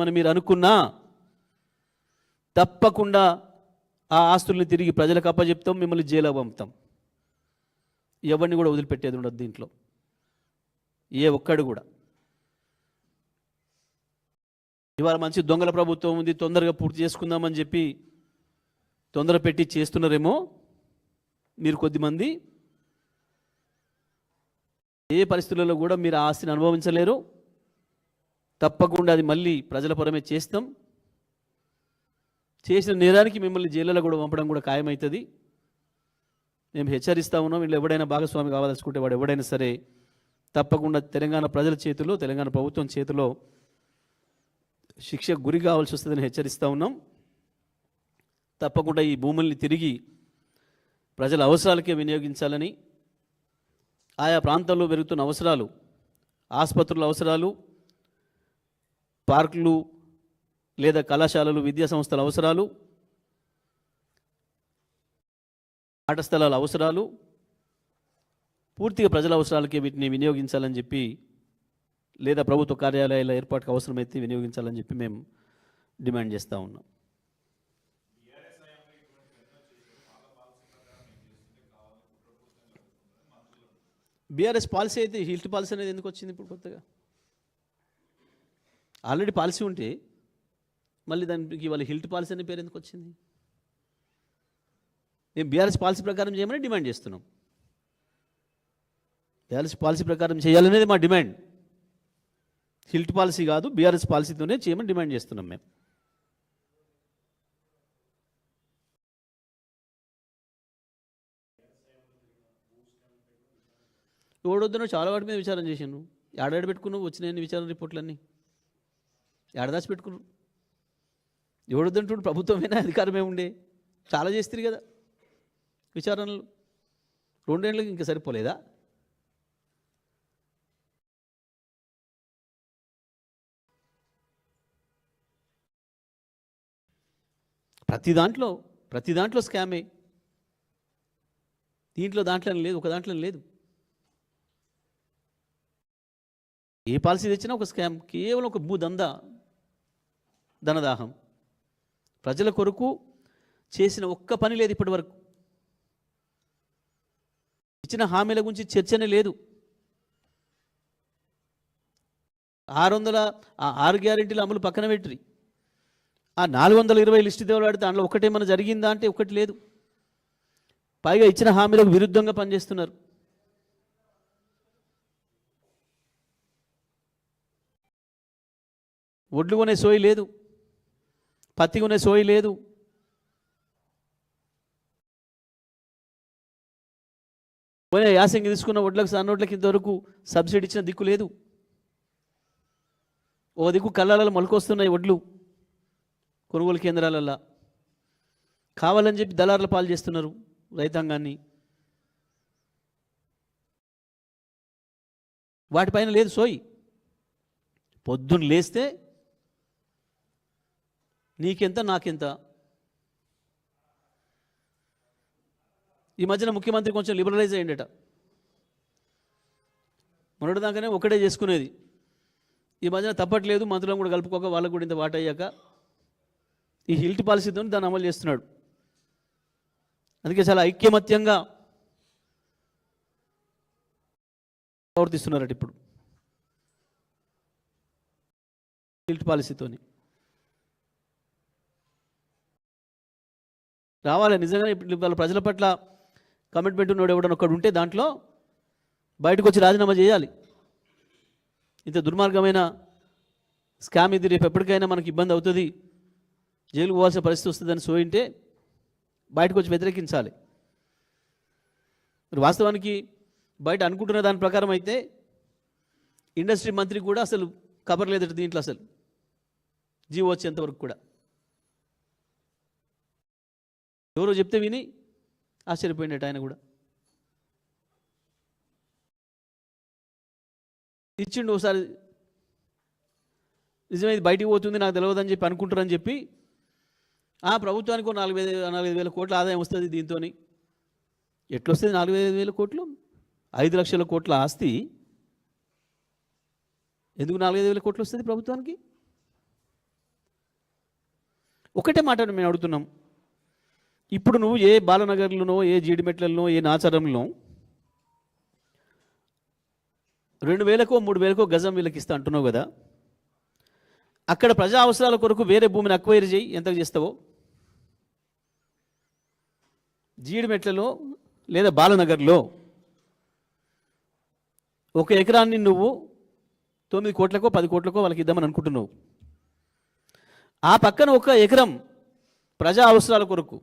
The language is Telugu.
అని మీరు అనుకున్నా తప్పకుండా ఆ ఆస్తుల్ని తిరిగి ప్రజలకు అప్పచెప్తాం మిమ్మల్ని జైలు పంపుతాం. ఎవరిని కూడా వదిలిపెట్టేది ఉండదు దీంట్లో. ఏ ఒక్కడు కూడా. ఇవాళ మంచి దొంగల ప్రభుత్వం ఉంది తొందరగా పూర్తి చేసుకుందామని చెప్పి తొందర పెట్టి చేస్తున్నారేమో మీరు కొద్దిమంది. ఏ పరిస్థితులలో కూడా మీరు ఆస్తిని అనుభవించలేరు. తప్పకుండా అది మళ్ళీ ప్రజల పరమే చేస్తాం. చేసిన నేరానికి మిమ్మల్ని జైల్లో కూడా పంపడం కూడా ఖాయమవుతుంది మేము హెచ్చరిస్తా ఉన్నాం. వీళ్ళు ఎవడైనా భాగస్వామి కావాలనుకుంటే వాడు ఎవడైనా సరే తప్పకుండా తెలంగాణ ప్రజల చేతిలో తెలంగాణ ప్రభుత్వం చేతిలో శిక్ష గురి కావాల్సి వస్తుందని హెచ్చరిస్తూ ఉన్నాం. తప్పకుండా ఈ భూముల్ని తిరిగి ప్రజల అవసరాలకే వినియోగించాలని ఆయా ప్రాంతాల్లో పెరుగుతున్న అవసరాలు ఆసుపత్రుల అవసరాలు పార్కులు లేదా కళాశాలలు విద్యా సంస్థల అవసరాలు ఆట స్థలాల అవసరాలు పూర్తిగా ప్రజల అవసరాలకే వీటిని వినియోగించాలని చెప్పి లేదా ప్రభుత్వ కార్యాలయాల ఏర్పాటుకు అవసరమైతే వినియోగించాలని చెప్పి మేము డిమాండ్ చేస్తూ ఉన్నాం. బీఆర్ఎస్ పాలసీ అయితే హిల్ట్ పాలసీ అనేది ఎందుకు వచ్చింది ఇప్పుడు కొత్తగా? ఆల్రెడీ పాలసీ ఉంటే మళ్ళీ దానికి ఇవాళ హిల్ట్ పాలసీ అనే పేరు ఎందుకు వచ్చింది? మేము బీఆర్ఎస్ పాలసీ ప్రకారం చేయమని డిమాండ్ చేస్తున్నాం. బీఆర్ఎస్ పాలసీ ప్రకారం చేయాలనేది మా డిమాండ్. హిల్ట్ పాలసీ కాదు బీఆర్ఎస్ పాలసీతోనే చేయమని డిమాండ్ చేస్తున్నాం మేము. ఎవడొద్దునో చాలా వాటి మీద విచారం చేశాను ఏడాడు పెట్టుకున్నావు? వచ్చినాయని విచారణ రిపోర్ట్లన్నీ. ఏడదాచి పెట్టుకున్నారు ఎవడొద్దంటుడు? ప్రభుత్వమైనా? అధికారమే ఉండే చాలా చేస్తారు కదా విచారణలు. రెండేళ్ళకి ఇంకా సరిపోలేదా? ప్రతి దాంట్లో ప్రతి దాంట్లో స్కామే. దీంట్లో దాంట్లో లేదు ఒక దాంట్లో లేదు. ఏ పాలసీ తెచ్చినా ఒక స్కామ్. కేవలం ఒక భూదందా ధనదాహం. ప్రజల కొరకు చేసిన ఒక్క పని లేదు ఇప్పటి వరకు ఇచ్చిన హామీల గురించి చర్చనే లేదు. ఆరు వందల ఆ ఆరు గ్యారెంటీలు అమలు పక్కన పెట్టి ఆ నాలుగు వందల ఇరవై లిస్టు దేవలాడితే దాంట్లో ఒకటేమైనా జరిగిందా అంటే ఒకటి లేదు. పైగా ఇచ్చిన హామీలకు విరుద్ధంగా పనిచేస్తున్నారు. ఒడ్లు కొనే సోయి లేదు. పత్తి కొనే సోయి లేదు. పోయిన యాసంగి తీసుకున్న వడ్లకు సన్నోట్లకి ఇంతవరకు సబ్సిడీ ఇచ్చిన దిక్కు లేదు. ఓ దిక్కు కళ్ళాలలో మొలకొస్తున్నాయి వడ్లు కొనుగోలు కేంద్రాలల్లో. కావాలని చెప్పి దళారుల పాలు చేస్తున్నారు రైతాంగాన్ని. వాటిపైన లేదు సోయి. పొద్దున్న లేస్తే నీకెంత నాకెంత? ఈ మధ్యన ముఖ్యమంత్రి కొంచెం లిబరలైజ్ అయ్యిండట. మొన్నటిదాకానే ఒకటే చేసుకునేది. ఈ మధ్యన తప్పట్లేదు మంత్రులను కూడా కలుపుకోక వాళ్ళకు కూడా ఇంత వాట అయ్యాక. ఈ హిల్ట్ పాలసీతో దాన్ని అమలు చేస్తున్నాడు. అందుకే చాలా ఐక్యమత్యంగా ప్రవర్తిస్తున్నారట ఇప్పుడు. హిల్ట్ పాలసీతోని. రావాలి. నిజంగా ఇప్పుడు వాళ్ళ ప్రజల పట్ల కమిట్మెంట్ ఉన్నాడు ఎవడన్నా ఒకడు ఉంటే దాంట్లో బయటకు వచ్చి రాజీనామా చేయాలి. ఇంత దుర్మార్గమైన స్కామ్ ఇది. రేపు ఎప్పటికైనా మనకి ఇబ్బంది అవుతుంది. జైలు పోవాల్సిన పరిస్థితి వస్తుందని సోయింటే బయటకు వచ్చి వ్యతిరేకించాలి. మరి వాస్తవానికి బయట అనుకుంటున్న దాని ప్రకారం అయితే ఇండస్ట్రీ మంత్రి కూడా అసలు కబర్ లేదట దీంట్లో అసలు. జీవో వచ్చేంతవరకు కూడా. ఎవరో చెప్తే విని ఆశ్చర్యపోయినట్టు ఆయన కూడా. ఇచ్చిండు ఒకసారి నిజమే ఇది బయటికి పోతుంది నాకు తెలియదని చెప్పి అనుకుంటారని చెప్పి ఆ ప్రభుత్వానికి నాలుగు వేల నాలుగైదు వేల కోట్ల ఆదాయం వస్తుంది దీంతో ఎట్లొస్తుంది నాలుగు ఐదు వేల కోట్లు? ఐదు లక్షల కోట్ల ఆస్తి. ఎందుకు నాలుగైదు వేల కోట్లు వస్తుంది ప్రభుత్వానికి? ఒకటే మాట మేము అడుగుతున్నాం. ఇప్పుడు నువ్వు ఏ బాలనగర్లోనో ఏ జీడిమెట్లలో ఏ నాచారంలో రెండు వేలకో మూడు వేలకో గజం వీళ్ళకి ఇస్తా అంటున్నావు కదా? అక్కడ ప్రజా అవసరాల కొరకు వేరే భూమిని అక్వైర్ చేయి. ఎంత చేస్తావో? జీడిమెట్లలో లేదా బాలనగర్లో ఒక ఎకరాన్ని నువ్వు తొమ్మిది కోట్లకో పది కోట్లకో వాళ్ళకి ఇద్దామని అనుకుంటున్నావు. ఆ పక్కన ఒక ఎకరం ప్రజా అవసరాల కొరకు